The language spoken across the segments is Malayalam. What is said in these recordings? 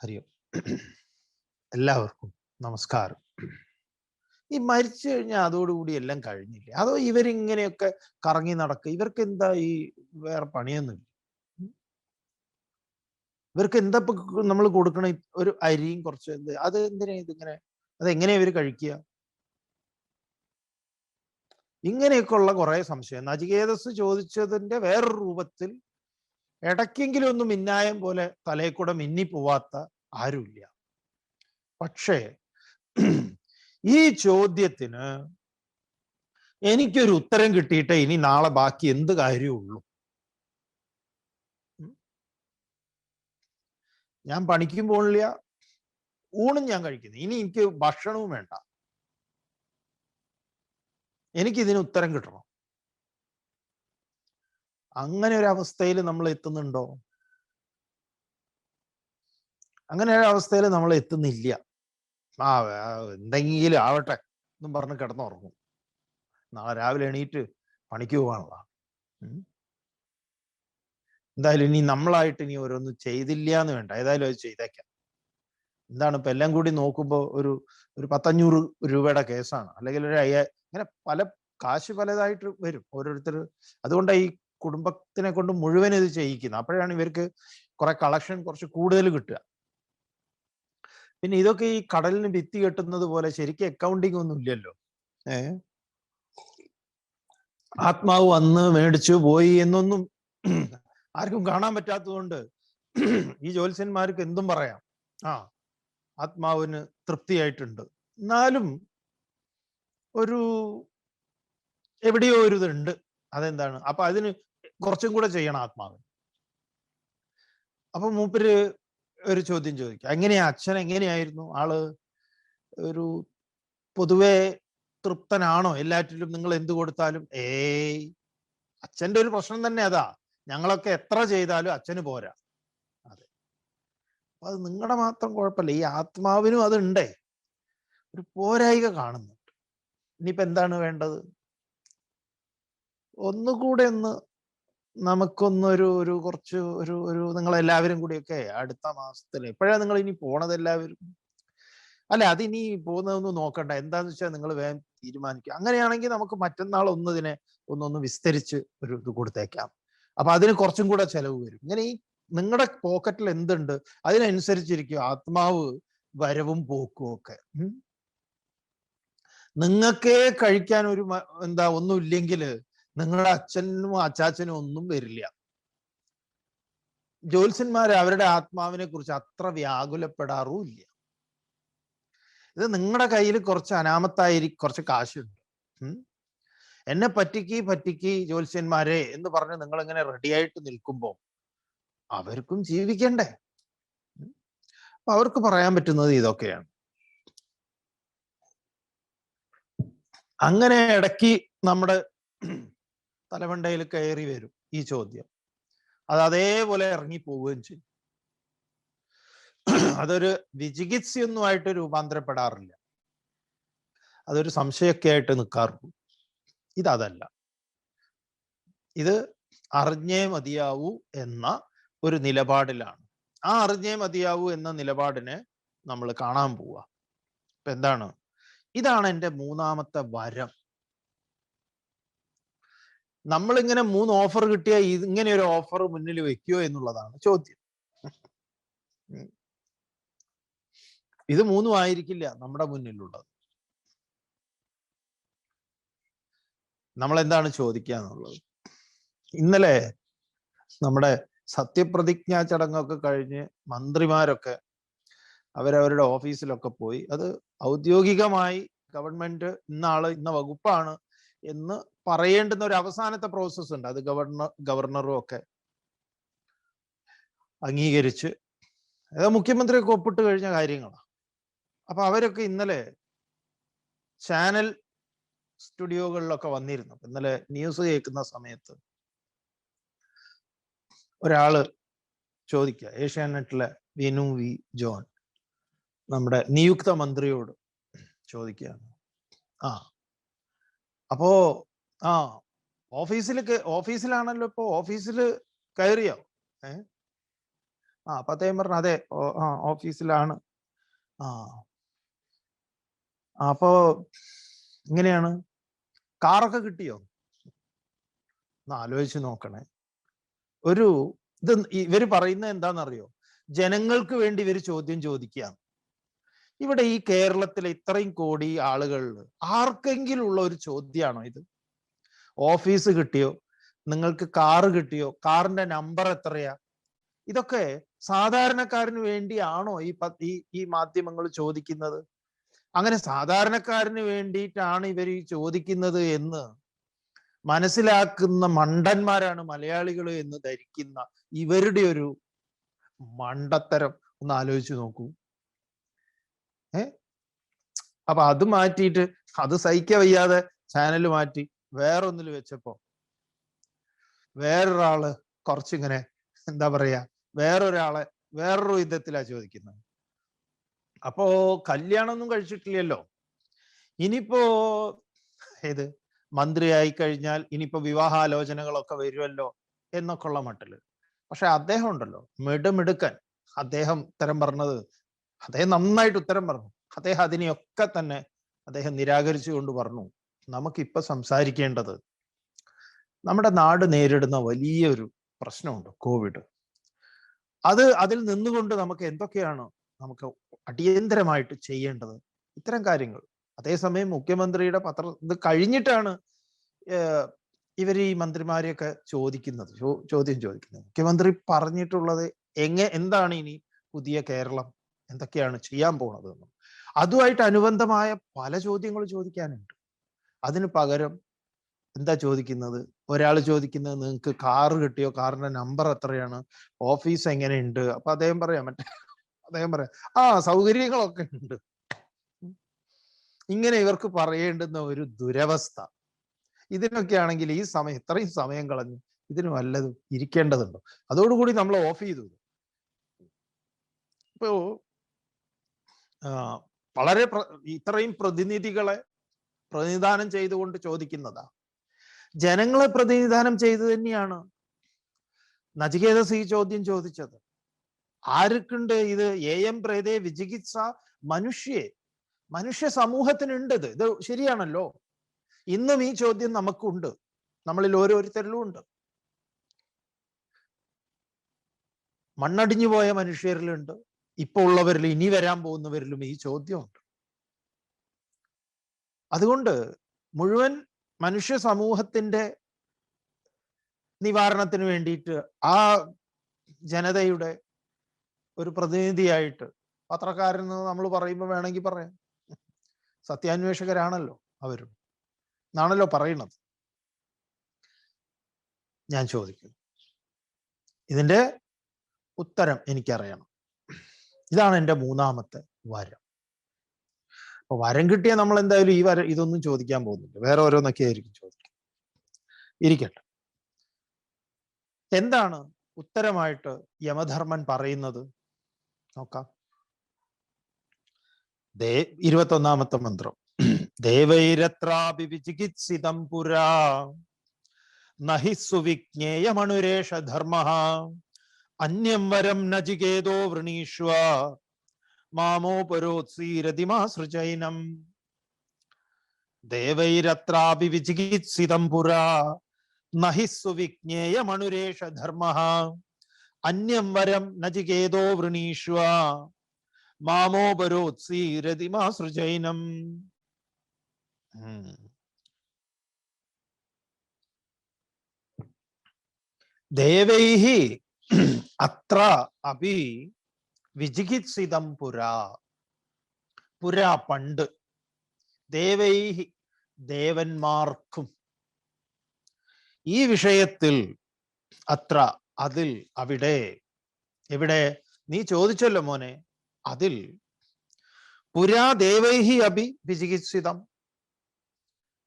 ഹരി. എല്ലാവർക്കും നമസ്കാരം. ഈ മരിച്ചു കഴിഞ്ഞാൽ അതോടുകൂടി എല്ലാം കഴിഞ്ഞില്ലേ? അതോ ഇവരിങ്ങനെയൊക്കെ കറങ്ങി നടക്കുക? ഇവർക്ക് എന്താ ഈ വേറെ പണിയൊന്നുമില്ല. ഇവർക്ക് എന്താ നമ്മൾ കൊടുക്കണ ഒരു അരിയും കുറച്ച് എന്ത്? അത് എന്തിനാ ഇതിങ്ങനെ അതെങ്ങനെയാ ഇവർ കഴിക്കുക? ഇങ്ങനെയൊക്കെ ഉള്ള കുറെ സംശയം. നചികേതസ് ചോദിച്ചതിന്റെ വേറൊരു രൂപത്തിൽ ഇടയ്ക്കെങ്കിലും ഒന്ന് മിന്നായം പോലെ തലയിൽ കൂടെ മിന്നി പോവാത്ത ആരുമില്ല. പക്ഷേ ഈ ചോദ്യത്തിന് എനിക്കൊരു ഉത്തരം കിട്ടിയിട്ട് ഇനി നാളെ ബാക്കി എന്ത് കാര്യമുള്ളൂ. ഞാൻ പണിക്കും പോണില്ല ഊണും ഞാൻ കഴിക്കുന്നു. ഇനി എനിക്ക് ഭക്ഷണവും വേണ്ട. എനിക്കിതിന് ഉത്തരം കിട്ടണം. അങ്ങനെ ഒരു അവസ്ഥയിൽ നമ്മൾ എത്തുന്നുണ്ടോ? അങ്ങനെ ഒരു അവസ്ഥയിൽ നമ്മൾ എത്തുന്നില്ല. ആ എന്തെങ്കിലും ആവട്ടെ എന്നും പറഞ്ഞ് കിടന്നുറങ്ങും. നാളെ രാവിലെ എണീറ്റ് പണിക്ക് പോകാനുള്ള എന്തായാലും ഇനി നമ്മളായിട്ട് ഇനി ഓരോന്നും ചെയ്തില്ല എന്ന് വേണ്ട. ഏതായാലും അത് ചെയ്തേക്കാം. എന്താണ് ഇപ്പൊ എല്ലാം കൂടി നോക്കുമ്പോൾ ഒരു ഒരു പത്തഞ്ഞൂറ് രൂപയുടെ കേസാണ്. അല്ലെങ്കിൽ ഒരു അയ്യ ഇങ്ങനെ പല കാശ് പലതായിട്ട് വരും. ഓരോരുത്തർ അതുകൊണ്ടാണ് ഈ കുടുംബത്തിനെ കൊണ്ട് മുഴുവൻ ഇത് ചെയ്യിക്കുന്നത് അപ്പോഴാണ് ഇവർക്ക് കുറെ കളക്ഷൻ കുറച്ച് കൂടുതൽ കിട്ടുക. പിന്നെ ഇതൊക്കെ ഈ കടലിന് ഭിത്തി കെട്ടുന്നത് പോലെ ശരിക്കും അക്കൗണ്ടിങ് ഒന്നും ഇല്ലല്ലോ. ഏ? ആത്മാവ് വന്ന് മേടിച്ചു പോയി എന്നൊന്നും ആർക്കും കാണാൻ പറ്റാത്തതുകൊണ്ട് ഈ ജ്യോത്സ്യന്മാർക്ക് എന്തും പറയാം. ആ ആത്മാവിന് തൃപ്തിയായിട്ടുണ്ട്. എന്നാലും ഒരു എവിടെയോ ഒരു ഇതുണ്ട്. അതെന്താണ്? അപ്പൊ അതിന് കുറച്ചും കൂടെ ചെയ്യണം ആത്മാവിന് അപ്പൊ മൂപ്പര് ഒരു ചോദ്യം ചോദിക്കുക എങ്ങനെയാ അച്ഛൻ എങ്ങനെയായിരുന്നു? ആൾ ഒരു പൊതുവെ തൃപ്തനാണോ? എല്ലാറ്റിലും നിങ്ങൾ എന്ത് കൊടുത്താലും ഏയ് അച്ഛന്റെ ഒരു പ്രശ്നം തന്നെ അതാ. ഞങ്ങളൊക്കെ എത്ര ചെയ്താലും അച്ഛന് പോരാ. അതെ. അപ്പൊ അത് നിങ്ങളുടെ മാത്രം കുഴപ്പമില്ല. ഈ ആത്മാവിനും അതുണ്ടേ. ഒരു പോരായിക കാണുന്നുണ്ട്. ഇനിയിപ്പോ എന്താണ് വേണ്ടത്? ഒന്നുകൂടെ ഒന്ന് നമുക്കൊന്നൊരു ഒരു കുറച്ച് ഒരു ഒരു നിങ്ങൾ എല്ലാവരും കൂടിയൊക്കെ അടുത്ത മാസത്തിൽ എപ്പോഴാണ് നിങ്ങൾ ഇനി പോണത് എല്ലാവരും അല്ല അതിനി പോകുന്നതൊന്നും നോക്കണ്ട. എന്താന്ന് വെച്ചാൽ നിങ്ങൾ വേഗം തീരുമാനിക്കുക അങ്ങനെയാണെങ്കിൽ നമുക്ക് മറ്റന്നാൾ ഒന്ന് ഇതിനെ ഒന്നൊന്ന് വിസ്തരിച്ച് ഒരു ഇത് കൊടുത്തേക്കാം. അപ്പൊ അതിന് കുറച്ചും കൂടെ ചെലവ് വരും. ഇങ്ങനെ ഈ നിങ്ങളുടെ പോക്കറ്റിൽ എന്തുണ്ട് അതിനനുസരിച്ചിരിക്കും ആത്മാവ് വരവും പോക്കും ഒക്കെ. നിങ്ങൾക്കേ കഴിക്കാൻ ഒരു എന്താ ഒന്നും ഇല്ലെങ്കിൽ നിങ്ങളുടെ അച്ഛനും അച്ചാച്ചനും ഒന്നും വരില്ല. ജ്യോത്സ്യന്മാർ അവരുടെ ആത്മാവിനെ കുറിച്ച് അത്ര വ്യാകുലപ്പെടാറുമില്ല. ഇത് നിങ്ങളുടെ കയ്യിൽ കുറച്ച് അനാമത്തായി കുറച്ച് കാശുണ്ട്. എന്നെ പറ്റിക്ക് പറ്റിക്ക് ജ്യോത്സ്യന്മാരെ എന്ന് പറഞ്ഞ് നിങ്ങൾ ഇങ്ങനെ റെഡിയായിട്ട് നിൽക്കുമ്പോൾ അവർക്കും ജീവിക്കണ്ടേ. അപ്പൊ അവർക്ക് പറയാൻ പറ്റുന്നത് ഇതൊക്കെയാണ്. അങ്ങനെ ഇടയ്ക്ക് നമ്മുടെ തലമണ്ടയിൽ കയറി വരും ഈ ചോദ്യം. അത് അതേപോലെ ഇറങ്ങി പോവുകയും ചെയ്യും. അതൊരു വിചികിത്സയൊന്നുമായിട്ട് രൂപാന്തരപ്പെടാറില്ല. അതൊരു സംശയമൊക്കെ ആയിട്ട് നിൽക്കാറുള്ളൂ ഇതല്ല ഇത് അറിഞ്ഞേ മതിയാവൂ എന്ന ഒരു നിലപാടിലാണ്. ആ അറിഞ്ഞേ മതിയാവൂ എന്ന നിലപാടിനെ നമ്മൾ കാണാൻ പോവുക. ഇപ്പൊ എന്താണ് ഇതാണ് എന്റെ മൂന്നാമത്തെ വരം. നമ്മളിങ്ങനെ മൂന്ന് ഓഫർ കിട്ടിയാൽ ഇങ്ങനെ ഒരു ഓഫർ മുന്നിൽ വെക്കുമോ എന്നുള്ളതാണ് ചോദ്യം. ഇത് മൂന്നും ആയിരിക്കില്ല നമ്മുടെ മുന്നിലുള്ളത്. നമ്മൾ എന്താണ് ചോദിക്കുക എന്നുള്ളത്? ഇന്നലെ നമ്മുടെ സത്യപ്രതിജ്ഞാ ചടങ്ങൊക്കെ കഴിഞ്ഞ് മന്ത്രിമാരൊക്കെ അവരവരുടെ ഓഫീസിലൊക്കെ പോയി. അത് ഔദ്യോഗികമായി ഗവൺമെന്റ് ഇന്നാൾ ഇന്ന വകുപ്പാണ് എന്ന് പറയേണ്ടുന്ന ഒരു അവസാനത്തെ പ്രോസസ്സ് ഉണ്ട്. അത് ഗവർണർ ഗവർണറും ഒക്കെ അംഗീകരിച്ച് അത് മുഖ്യമന്ത്രിയൊക്കെ ഒപ്പിട്ട് കഴിഞ്ഞ കാര്യങ്ങളാണ് അപ്പൊ അവരൊക്കെ ഇന്നലെ ചാനൽ സ്റ്റുഡിയോകളിലൊക്കെ വന്നിരുന്നു. ഇന്നലെ ന്യൂസ് കേൾക്കുന്ന സമയത്ത് ഒരാൾ ചോദിക്കുക ഏഷ്യാനെറ്റിലെ വിനു വി ജോൺ നമ്മുടെ നിയുക്ത മന്ത്രിയോട് ചോദിക്കുകയാണ്. ആ അപ്പോ ആ ഓഫീസിൽ ഓഫീസിലാണല്ലോ ഇപ്പൊ ഓഫീസിൽ കയറിയോ? ഏ? ആ അപ്പത്തേം പറഞ്ഞു അതെ ആ ഓഫീസിലാണ്. ആ. അപ്പോ ഇങ്ങനെയാണ്. കാറൊക്കെ കിട്ടിയോ? ഒന്ന് ആലോചിച്ച് നോക്കണേ. ഒരു ഇത് ഇവർ പറയുന്നത് എന്താണെന്നറിയോ? ജനങ്ങൾക്ക് വേണ്ടി ഇവർ ചോദ്യം ചോദിക്കുക ഇവിടെ ഈ കേരളത്തിലെ ഇത്രയും കോടി ആളുകളിൽ ആർക്കെങ്കിലും ഉള്ള ഒരു ചോദ്യമാണോ ഇത്? ഓഫീസ് കിട്ടിയോ? നിങ്ങൾക്ക് കാറ് കിട്ടിയോ? കാറിന്റെ നമ്പർ എത്രയാ? ഇതൊക്കെ സാധാരണക്കാരന് വേണ്ടിയാണോ ഈ ഈ ഈ മാധ്യമങ്ങൾ ചോദിക്കുന്നത്? അങ്ങനെ സാധാരണക്കാരന് വേണ്ടിയിട്ടാണ് ഇവർ ഈ ചോദിക്കുന്നത് എന്ന് മനസ്സിലാക്കുന്ന മണ്ടന്മാരാണ് മലയാളികൾ എന്ന് ധരിക്കുന്ന ഇവരുടെ ഒരു മണ്ടത്തരം ഒന്ന് ആലോചിച്ച് നോക്കൂ. ഏ? അപ്പൊ അത് മാറ്റിയിട്ട് അത് സഹിക്ക വയ്യാതെ ചാനൽ മാറ്റി വേറൊന്നിൽ വെച്ചപ്പോ വേറൊരാൾ കുറച്ചിങ്ങനെ എന്താ പറയാ വേറൊരാളെ വേറൊരു വിധത്തിലാ ചോദിക്കുന്നത്. അപ്പോ കല്യാണമൊന്നും കഴിച്ചിട്ടില്ലല്ലോ. ഇനിയിപ്പോ ഏത് മന്ത്രിയായി കഴിഞ്ഞാൽ ഇനിയിപ്പോ വിവാഹാലോചനകളൊക്കെ വരുമല്ലോ എന്നൊക്കെ ഉള്ള മട്ടിൽ. പക്ഷെ അദ്ദേഹം ഉണ്ടല്ലോ. മിടുമിടുക്കൻ. അദ്ദേഹം ഉത്തരം പറഞ്ഞത് അദ്ദേഹം നന്നായിട്ട് ഉത്തരം പറഞ്ഞു. അദ്ദേഹം അതിനെയൊക്കെ തന്നെ അദ്ദേഹം നിരാകരിച്ചുകൊണ്ട് പറഞ്ഞു. നമുക്കിപ്പൊ സംസാരിക്കേണ്ടത് നമ്മുടെ നാട് നേരിടുന്ന വലിയൊരു പ്രശ്നമുണ്ട് കോവിഡ്. അത് അതിൽ നിന്നുകൊണ്ട് നമുക്ക് എന്തൊക്കെയാണ് നമുക്ക് അടിയന്തരമായിട്ട് ചെയ്യേണ്ടത്? ഇത്തരം കാര്യങ്ങൾ. അതേസമയം മുഖ്യമന്ത്രിയുടെ പത്ര ഇത് കഴിഞ്ഞിട്ടാണ് ഇവർ ഈ മന്ത്രിമാരെയൊക്കെ ചോദിക്കുന്നത് ചോദ്യം ചോദിക്കുന്നത്. മുഖ്യമന്ത്രി പറഞ്ഞിട്ടുള്ളത് എങ്ങ എന്താണ് ഇനി പുതിയ കേരളം? എന്തൊക്കെയാണ് ചെയ്യാൻ എന്നും. അതുമായിട്ട് അനുബന്ധമായ പല ചോദ്യങ്ങൾ ചോദിക്കാനുണ്ട്. അതിന് പകരം എന്താ ചോദിക്കുന്നത്? ഒരാൾ ചോദിക്കുന്നത് നിങ്ങൾക്ക് കാറ് കിട്ടിയോ? കാറിന്റെ നമ്പർ എത്രയാണ്? ഓഫീസ് എങ്ങനെയുണ്ട്? അപ്പൊ അദ്ദേഹം പറയാം മറ്റേ അദ്ദേഹം പറയാം ആ സൗകര്യങ്ങളൊക്കെ ഉണ്ട്. ഇങ്ങനെ ഇവർക്ക് പറയേണ്ടുന്ന ഒരു ദുരവസ്ഥ. ഇതിനൊക്കെ ആണെങ്കിൽ ഈ സമയം ഇത്രയും സമയം കളഞ്ഞു ഇതിന് വല്ലതും ഇരിക്കേണ്ടതുണ്ടോ? അതോടുകൂടി നമ്മൾ ഓഫ് ചെയ്തു. ഇപ്പോ വളരെ ഇത്രയും പ്രതിനിധികളെ പ്രതിനിധാനം ചെയ്തുകൊണ്ട് ചോദിക്കുന്നതാ. ജനങ്ങളെ പ്രതിനിധാനം ചെയ്തു തന്നെയാണ്. നചികേതസ് ഈ ചോദ്യം ചോദിച്ചത്. ആർക്കുണ്ട് ഇത്? എ എം പ്രേതേ വിചികിത്സ മനുഷ്യേ. മനുഷ്യ സമൂഹത്തിനുണ്ട് ഇത്. ഇത് ശരിയാണല്ലോ. ഇന്നും ഈ ചോദ്യം നമുക്കുണ്ട്. നമ്മളിൽ ഓരോരുത്തരിലും ഉണ്ട്. മണ്ണടിഞ്ഞു പോയ മനുഷ്യരിലുണ്ട്. ഇപ്പൊ ഉള്ളവരിൽ ഇനി വരാൻ പോകുന്നവരിലും ഈ ചോദ്യമുണ്ട്. അതുകൊണ്ട് മുഴുവൻ മനുഷ്യ സമൂഹത്തിന്റെ നിവാരണത്തിന് വേണ്ടിയിട്ട് ആ ജനതയുടെ ഒരു പ്രതിനിധിയായിട്ട് പത്രക്കാരെന്ന് നമ്മൾ പറയുമ്പോൾ വേണമെങ്കിൽ പറയാം. സത്യാന്വേഷകരാണല്ലോ അവരും. എന്നാണല്ലോ പറയുന്നത്. ഞാൻ ചോദിക്കുന്നു ഇതിന്റെ ഉത്തരം എനിക്കറിയണം. ഇതാണ് എന്റെ മൂന്നാമത്തെ വരം. അപ്പൊ വരം കിട്ടിയ നമ്മൾ എന്തായാലും ഈ വര ഇതൊന്നും ചോദിക്കാൻ പോകുന്നില്ല. വേറെ ഓരോന്നൊക്കെ ആയിരിക്കും ചോദിക്കുക. ഇരിക്കട്ടെ. എന്താണ് ഉത്തരമായിട്ട് യമധർമ്മൻ പറയുന്നത്? നോക്കാം. ദേ ഇരുപത്തൊന്നാമത്തെ മന്ത്രം. ദേവൈരത്രാപി വിചികിത്സിതം പുരാ നഹി സുവിജ്ഞേയമണുരേഷ അന്യം വരം നചികേതോ വൃണീഷ്വ മാമോപരോത്സീരതിമാസൃജൈനം ദേവൈരത്രാപി വിചികിത്സിതം പുരാ നഹി സുവിജ്ഞേയമണുരേഷ ധർമ്മ അന്യം വരം നചികേതോ വൃണീഷ്വ മാമോപരോത്സീരതിമാസൃജൈനം ദേവൈः അത്ര അപി വിചികിത്സിതം പുരാ. പുരാ പണ്ട്. ദേവൈഹി ദേവന്മാർക്കും. ഈ വിഷയത്തിൽ അത്ര അതിൽ അവിടെ. എവിടെ? നീ ചോദിച്ചല്ലോ മോനെ. അതിൽ. പുരാ ദേവൈഹി അഭി വിചികിത്സിതം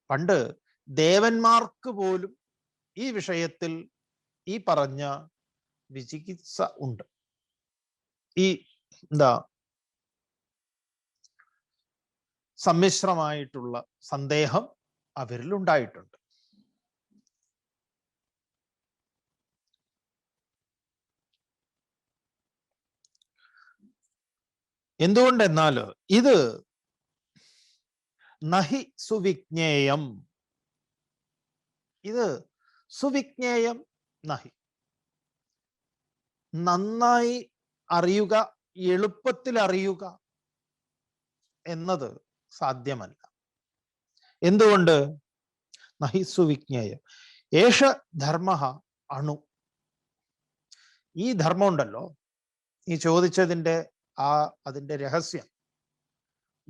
പണ്ട് ദേവന്മാർക്ക് പോലും ഈ വിഷയത്തിൽ ഈ പറഞ്ഞ വിചികിത്സ ഉണ്ട്. ഈ എന്താ സമ്മിശ്രമായിട്ടുള്ള സന്ദേഹം അവരിൽ ഉണ്ടായിട്ടുണ്ട് എന്തുകൊണ്ടെന്നാൽ ഇത് നഹി സുവിജ്ഞേയം. ഇത് സുവിജ്ഞേയം നഹി. നന്നായി അറിയുക എളുപ്പത്തിൽ അറിയുക എന്നത് സാധ്യമല്ല. എന്തുകൊണ്ട്? നഹിസു വിജ്ഞേയം ഏഷ ധർമ്മ അണു. ഈ ധർമ്മം ഉണ്ടല്ലോ. ഈ ചോദിച്ചതിന്റെ ആ അതിന്റെ രഹസ്യം.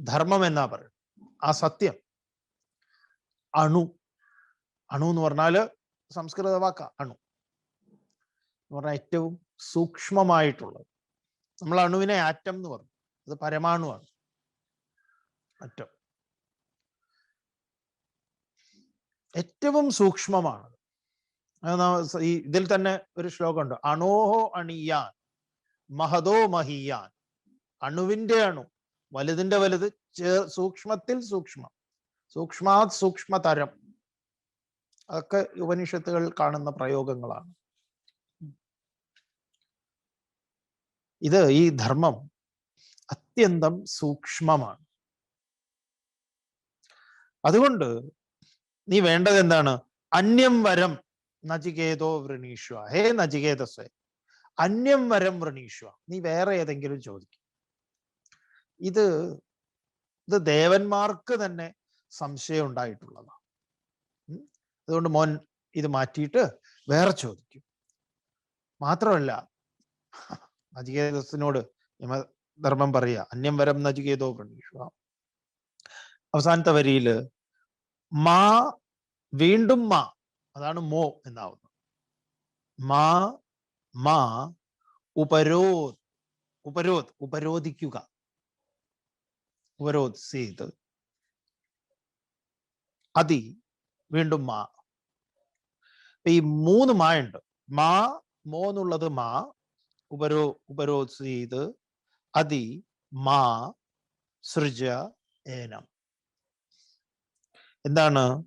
ധർമ്മം എന്നാ പറയും ആ സത്യം. അണു. അണു എന്ന് പറഞ്ഞാൽ സംസ്കൃത വാക്ക അണു. എന്ന് പറഞ്ഞാൽ ഏറ്റവും സൂക്ഷ്മമായിട്ടുള്ളത്. നമ്മൾ അണുവിനെ ആറ്റം എന്ന് പറഞ്ഞു. അത് പരമാണുവാണ്. ആറ്റം. ഏറ്റവും സൂക്ഷ്മമാണ്. ഈ ഇതിൽ തന്നെ ഒരു ശ്ലോകമുണ്ട്. അണോഹോ അണിയാൻ മഹതോ മഹിയാൻ. അണുവിന്റെ അണു വലുതിന്റെ വലുത് സൂക്ഷ്മത്തിൽ സൂക്ഷ്മം. സൂക്ഷ്മാത് സൂക്ഷ്മതരം. അതൊക്കെ ഉപനിഷത്തുകൾ കാണുന്ന പ്രയോഗങ്ങളാണ്. ഇത് ഈ ധർമ്മം അത്യന്തം സൂക്ഷ്മമാണ്. അതുകൊണ്ട് നീ വേണ്ടത് എന്താണ്? അന്യം വരം നചികേതോ വൃണീഷ്വ. ഹേ നചികേതസ്വേ അന്യം വരം വൃണീഷ്വ. നീ വേറെ ഏതെങ്കിലും ചോദിക്കും. ഇത് ഇത് ദേവന്മാർക്ക് തന്നെ സംശയം ഉണ്ടായിട്ടുള്ളതാണ് അതുകൊണ്ട് മോൻ ഇത് മാറ്റിയിട്ട് വേറെ ചോദിക്കും. മാത്രമല്ല നചികേതസിനോട് യമധർമ്മം പറയുക അന്യം വരം നചികേതോ പ്രണീഷ അവസാനത്തെ വരിയിൽ മാ വീണ്ടും മാ അതാണ് മോ എന്നാവുന്നത്. മാ മാ ഉപരോധ് ഉപരോധ് ഉപരോധിക്കുക. ഉപരോധ് ചെയ്ത് അതി വീണ്ടും മാ. ഈ മൂന്ന് മാ ഉണ്ട്. മാ മോ എന്നുള്ളത് മാ ഉപരോ ഉപരോധ് ചെയ്ത് അതി മാ സൃജ ഏനം. എന്താണ്?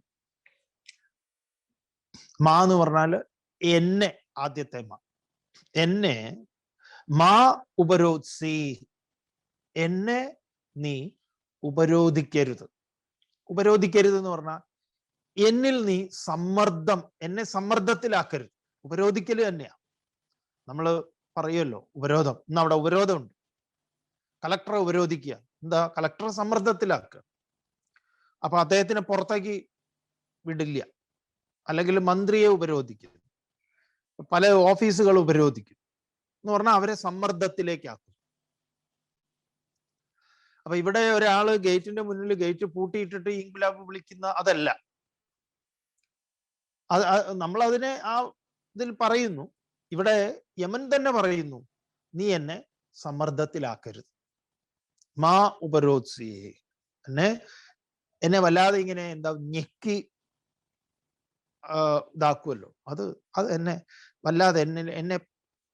മാ എന്ന് പറഞ്ഞാൽ എന്നെ ആദ്യത്തെ മാ. എന്നെ മാ ഉപരോത്സി എന്നെ നീ ഉപരോധിക്കരുത്. ഉപരോധിക്കരുത് എന്ന് പറഞ്ഞാൽ എന്നിൽ നീ സമ്മർദ്ദം എന്നെ സമ്മർദ്ദത്തിലാക്കരുത്. ഉപരോധിക്കൽ തന്നെയാ. നമ്മൾ പറയുമല്ലോ ഉപരോധം. ഇന്ന് അവിടെ ഉപരോധമുണ്ട്. കലക്ടറെ ഉപരോധിക്കുക. എന്താ? കലക്ടറെ സമ്മർദ്ദത്തിലാക്കുക. അപ്പൊ അദ്ദേഹത്തിനെ പുറത്തേക്ക് വിടില്ല. അല്ലെങ്കിൽ മന്ത്രിയെ ഉപരോധിക്കുന്നു പല ഓഫീസുകൾ ഉപരോധിക്കും. എന്ന് പറഞ്ഞാൽ അവരെ സമ്മർദ്ദത്തിലേക്കാക്കും. അപ്പൊ ഇവിടെ ഒരാൾ ഗേറ്റിന്റെ മുന്നിൽ ഗേറ്റ് പൂട്ടിയിട്ടിട്ട് ഇൻകുലാബ് വിളിക്കുന്ന അതല്ല. അത് നമ്മൾ അതിനെ ആ ഇതിൽ പറയുന്നു. ഇവിടെ യമൻ തന്നെ പറയുന്നു നീ എന്നെ സമ്മർദ്ദത്തിലാക്കരുത്. മാ ഉപരോത്സിയെ എന്നെ എന്നെ വല്ലാതെ ഇങ്ങനെ എന്താ ഞെക്കി ഇതാക്കുമല്ലോ അത് അത് എന്നെ വല്ലാതെ എന്നെ എന്നെ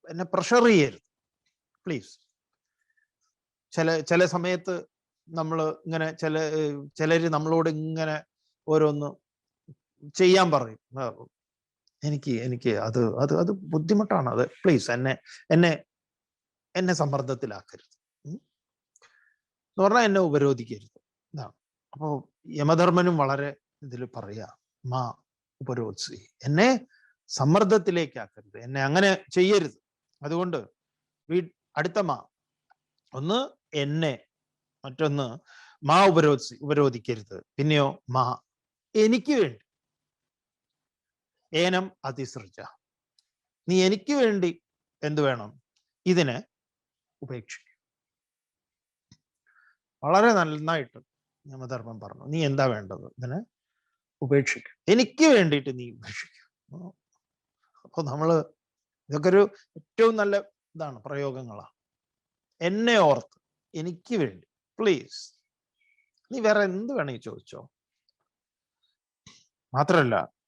എന്നെ പ്രഷർ ചെയ്യരുത്. പ്ലീസ് ചില ചില സമയത്ത് നമ്മൾ ഇങ്ങനെ ചില ചിലര് നമ്മളോട് ഇങ്ങനെ ഓരോന്ന് ചെയ്യാൻ പറയും. എനിക്ക് എനിക്ക് അത് അത് അത് ബുദ്ധിമുട്ടാണ്. അത് പ്ലീസ് എന്നെ എന്നെ എന്നെ സമ്മർദ്ദത്തിലാക്കരുത്. എന്ന് പറഞ്ഞാൽ എന്നെ ഉപരോധിക്കരുത്. ഇതാണ് അപ്പോ യമധർമ്മനും വളരെ ഇതിൽ പറയാ മാ ഉപരോധി എന്നെ സമ്മർദ്ദത്തിലേക്കാക്കരുത്. എന്നെ അങ്ങനെ ചെയ്യരുത്. അതുകൊണ്ട് വീ അടുത്ത മാ. ഒന്ന് എന്നെ മറ്റൊന്ന് മാ ഉപരോധി ഉപരോധിക്കരുത്. പിന്നെയോ മാ. എനിക്ക് വേണ്ടി. ഏനം അതിസൃജ. നീ എനിക്ക് വേണ്ടി എന്തു വേണം? ഇതിനെ ഉപേക്ഷിക്കും. വളരെ നന്നായിട്ട് നിയമധർമ്മം പറഞ്ഞു. നീ എന്താ വേണ്ടത്? ഇതിനെ ഉപേക്ഷിക്കും. എനിക്ക് വേണ്ടിയിട്ട് നീ ഉപേക്ഷിക്കും. അപ്പൊ നമ്മൾ ഇതൊക്കെ ഒരു ഏറ്റവും നല്ല ഇതാണ് പ്രയോഗങ്ങളാണ്. എന്നെ ഓർത്ത് എനിക്ക് വേണ്ടി. പ്ലീസ്. നീ വേറെ എന്ത് വേണമെങ്കിൽ ചോദിച്ചോ? മാത്രല്ല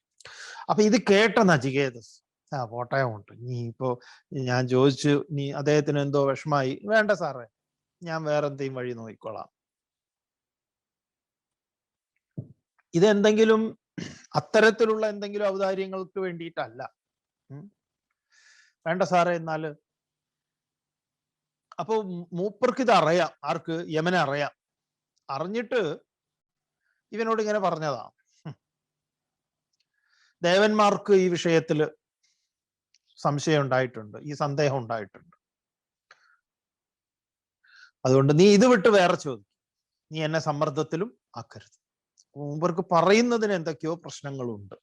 അപ്പൊ ഇത് കേട്ട നചികേതസ് ആ പോട്ടയമുണ്ട് നീ ഇപ്പോ ഞാൻ ചോദിച്ചു നീ അദ്ദേഹത്തിന് എന്തോ വിഷമായി. വേണ്ട സാറേ ഞാൻ വേറെ എന്തെങ്കിലും വഴി നോക്കിക്കോളാം. ഇതെന്തെങ്കിലും അത്തരത്തിലുള്ള എന്തെങ്കിലും ഔദാര്യങ്ങൾക്ക് വേണ്ടിയിട്ടല്ല. വേണ്ട സാറേ എന്നാൽ. അപ്പൊ മൂപ്പർക്ക് ഇത് അറിയാം. ആർക്ക്? യമനെ അറിയാം. അറിഞ്ഞിട്ട് ഇവനോട് ഇങ്ങനെ പറഞ്ഞതാ. ദേവന്മാർക്ക് ഈ വിഷയത്തിൽ സംശയം ഉണ്ടായിട്ടുണ്ട് ഈ സന്ദേഹം ഉണ്ടായിട്ടുണ്ട്. അതുകൊണ്ട് നീ ഇത് വിട്ട് വേറെ ചോദിക്കും. നീ എന്നെ സമ്മർദ്ദത്തിലും ആക്കരുത്. മൂപ്പർക്ക് പറയുന്നതിന് എന്തൊക്കെയോ പ്രശ്നങ്ങളുണ്ട്.